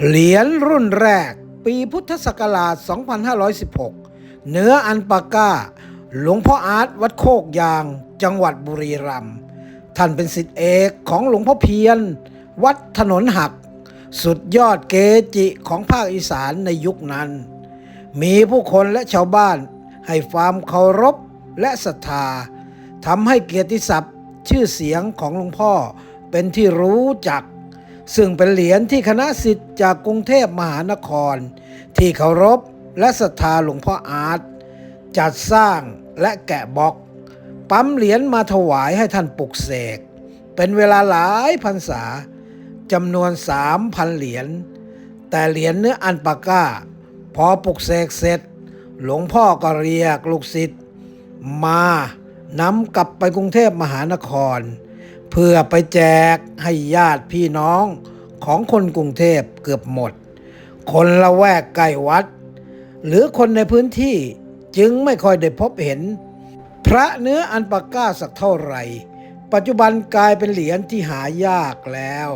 เหรียญรุ่นแรก ปีพุทธศักราช 2516 เนื้ออันปาก้า หลวงพ่ออาร์ตวัดโคกยาง จังหวัดบุรีรัมย์ท่านเป็นสิทธิเอกของหลวงพ่อเพียรวัดถนนหัก สุดยอดเกจิของภาคอีสานในยุคนั้น มีผู้คนและชาวบ้านให้ความเคารพและศรัทธาทำให้เกียรติศัพท์ชื่อเสียงของหลวงพ่อเป็นที่รู้จัก ซึ่งเป็นเหรียญที่คณะสิทธิ์จากกรุงเทพมหานคร ที่เคารพและศรัทธาหลวงพ่ออาร์ตจัดสร้างและแกะบล็อก ปั๊มเหรียญมาถวายให้ท่านปลุกเสก เป็นเวลาหลายพรรษาจำนวนสามพันเหรียญแต่เหรียญเนื้ออันปาก้า พอปลุกเสกเสร็จ หลวงพ่อก็เรียกลูกศิษย์มานำกลับไปกรุงเทพมหานคร เพื่อไปแจกให้ญาติพี่น้องของคนกรุงเทพเกือบหมด คนละแวกใกล้วัด หรือคนในพื้นที่จึงไม่ค่อยได้พบเห็น พระเนื้ออันปาก้าสักเท่าไหร่ ปัจจุบันกลายเป็นเหรียญที่หายากแล้ว